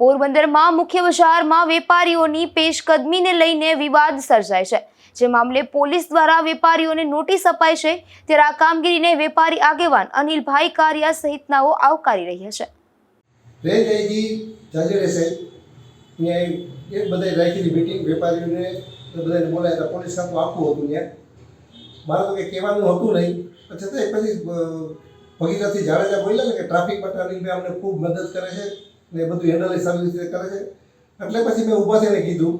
પોરબંદરમાં મુખ્ય બજારમાં વેપારીઓની પેશકદમીને લઈને વિવાદ સર્જાય છે. જે મામલે પોલીસ દ્વારા વેપારીઓને નોટિસ અપાય છે ત્યારે આ કામગીરીને વેપારી આગેવાન અનિલભાઈ કારિયા સહિતનાઓ આવકારી રહ્યા છે. આઈજી જાજેરે સાહેબ ને એક બધાય રાખેલી મીટિંગ વેપારીઓને બધાને બોલાયા હતા. પોલીસ ખાતું આપવું હતું ને મારે તો કંઈ કહેવાનું હતું નહીં. છતાંય પછી અ, જાડેજા બોલ્યા ને કે ટ્રાફિક માટે અમને ખૂબ મદદ કરે છે. ને બધું હેન્ડલ સારી રીતે કરે છે. એટલે પછી મેં ઊભા થઈને કીધું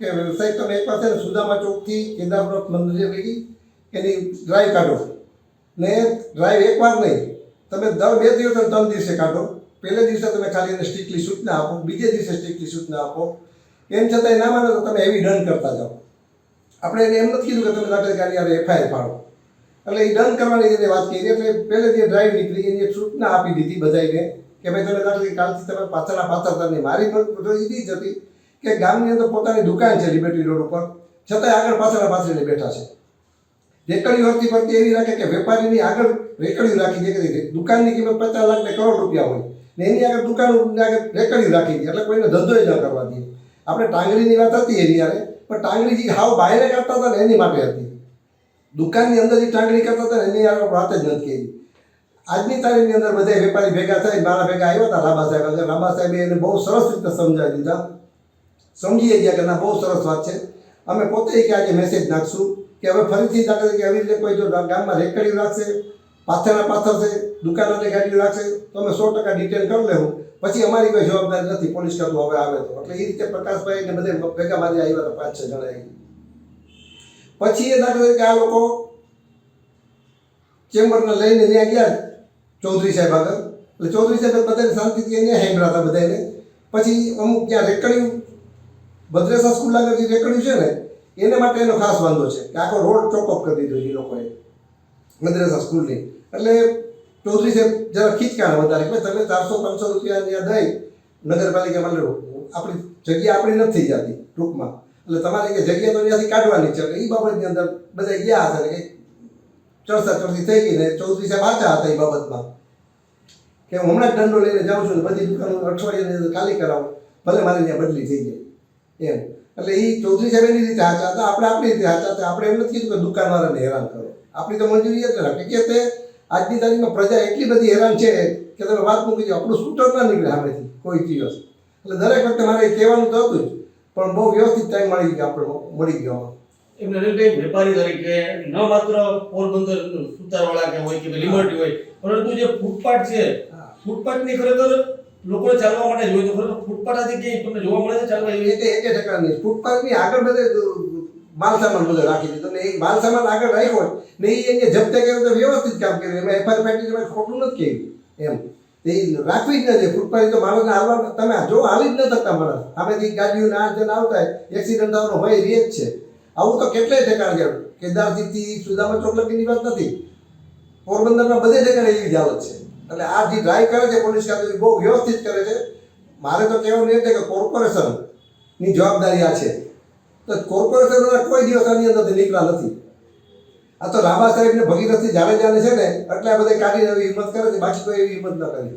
કે વ્યવસાયિક તમે છે ને સુદામા ચોકથી કેદારનાથ જે ભેગી એની ડ્રાઈવ કાઢો. ને ડ્રાઈવ એકવાર નહીં, તમે દર બે દિવસ ત્રણ દિવસે કાઢો. પહેલે દિવસે તમે ખાલી એને સ્ટ્રિક્ટલી સૂચના આપો, બીજે દિવસે સ્ટ્રિક્ટલી સૂચના આપો. એમ છતાંય ના માનો તો તમે એવી ડન કરતા જાઓ. આપણે એને એમ નથી કીધું કે તમે દાખલ કરી યાર એફઆઈઆર પાડો એટલે એ ડન કરવાની વાત કરી, એટલે પહેલે જે ડ્રાઈવ નીકળી, એની એક સૂચના આપી દીધી બધાને કે ભાઈ તમે દાખલા કાલથી તમે પાછળના પાછળ નહીં મારી એવી જ હતી કે ગામની અંદર પોતાની દુકાન છે લિબર્ટી રોડ ઉપર. છતાંય આગળ પાછળના પાછળ બેઠા છે. રેકડીઓ હતી પરથી એવી રાખે કે વેપારીની આગળ રેકડીઓ રાખી દે કે દુકાનની કિંમત પચાસ લાખ ને કરોડ રૂપિયા હોય. ને એની આગળ દુકાન આગળ રેકડીઓ રાખી દે. એટલે કોઈને ધંધો ન કરવા દે. આપણે ટાંગડીની વાત હતી એની યારે પણ ટાંગડી જે હાવ બાયરે કરતા હતા ને એની માટે હતી. દુકાનની અંદર જે ટાંગડી કરતા હતા ને એની આગળ વાત જ નથી કરી. આજની તારીખની અંદર બધા વેપારી ભેગા થઈ મારા ભેગા આવ્યા હતા લાંબા સાહેબ. આગળ લાંબા સાહેબે એને બહુ સરસ રીતે સમજાવી દીધા. સમજીએ ગયા કે ના, બહુ સરસ વાત છે. અમે પોતે કે આજે મેસેજ નાખશું કે હવે ફરીથી દાખલા કે આવી રીતે કોઈ જો ગામમાં રેકડીઓ રાખશે, પાથરના પાથર છે, દુકાનોની ગાડીઓ રાખશે, તો અમે સો ટકા ડિટેલ કરી લેવું. પછી અમારી કોઈ જવાબદારી નથી, પોલીસ ખાતું હવે આવે તો. એટલે એ રીતે પ્રકાશભાઈ ને બધે ભેગા મારી આવ્યા હતા પાંચ છ જણા. પછી એ દાખલા તરીકે આ લોકો ચેમ્બરને લઈને ત્યાં ગયા. ચૌધરી સાહેબ આગળ. એટલે ચૌધરી સાહેબ બધાને શાંતિથી અહીંયા હેમરા હતા બધાને પછી અમુક ત્યાં રેકડીઓ ભદ્રેસા સ્કૂલ આગળ જે રેકડીઓ છે ને, એને માટે એનો ખાસ વાંધો છે કે આખો રોડ ચોકઅપ કરી દીધો એ લોકોએ. મદ્રેસા સ્કૂલની એટલે ચૌધરી સાહેબ જરા ખીચકાણ વધારે કે તમે ચારસો, પાંચસો રૂપિયા ત્યાં દઈ, નગરપાલિકામાં આપણી જગ્યા આપણી નથી જતી ટૂંકમાં. એટલે તમારે કે જગ્યા તો ત્યાંથી કાઢવાની છે. એ બાબતની અંદર બધા ગયા હતા કંઈક ચર્ચા ચર્ચી થઈ ગઈ ને ચૌધરી સાહેબ આચા હતા એ બાબતમાં. કે હું હમણાં જ દંડો લઈને જાઉં છું બધી દુકાનો અઠવાડિયાની ખાલી કરાવો. ભલે મારી ત્યાં બદલી થઈ જાય. એમ. એટલે એ ચૌધરી સાહેબ એની રીતે હાચા હતા, આપણે આપણી રીતે હાચા હતા. આપણે એમ નથી કીધું કે દુકાનવાળાને હેરાન કરો. આપણી તો મંજૂરી જ રાખે કે તે આજની તારીખમાં પ્રજા એટલી બધી હેરાન છે કે તમે વાત મૂકી દો, આપણું સ્કૂટર ના નીકળે સામેથી, કોઈ દિવસ. એટલે દરેક વખતે મારે કહેવાનું તો હતું જ, પણ બહુ વ્યવસ્થિત ટાઈમ મળી ગયો આપણે, મળી ગયો. એમને રેલવે વેપારી તરીકે ન માત્ર પોરબંદર સુતારવાળા કે હોય કે લિબર્ટી હોય પરંતુ જે ફૂટપાથ છે ફૂટપાથની ખરેખર લોકોને ચાલવા માટે જ હોય તો ખરેખર ફૂટપાથ આજે ક્યાંય તમને જોવા મળે છે ચાલવા એવી? એકે એક ટકા નહીં. ફૂટપાથની આગળ બધે માલ સામાન બધો રાખી દીધો ને એ માલ સામાન આગળ રાખ્યો ને એ એને જપ્તે કર્યો તો વ્યવસ્થિત કામ કર્યું એમાં એફઆઈઆર પેટી ખોટું નથી કર્યું. એમ. એ રાખવી જ નથી. ફૂટપાથ તો માણસને હાલવા તમે જો હાલી જ ન થતા માણસ. સામેથી ગાડીઓ ના જન આવતા હોય એક્સિડન્ટ થવાનો હોય રે જ છે. આવું તો કેટલાય ઠેકાણ છે? કેદારજીથી સુદામા ચોક લગીની વાત નથી. પોરબંદરના બધે ઠેકાણે એવી જ હાલત છે. એટલે આ જે ડ્રાઈવ કરે છે પોલીસ ખાતું બહુ વ્યવસ્થિત કરે છે. મારે તો કહેવાનું એ છે કે કોર્પોરેશનની જવાબદારી આ છે. તો કોર્પોરેશનના કોઈ દિવસ આની અંદરથી નીકળ્યા નથી. આ તો સાહેબ ને ભગીરથથી જાડેજાને છે ને, એટલે આ બધા કાઢીને એવી હિંમત કરે છે. બાકી કોઈ એવી હિંમત ન કરી.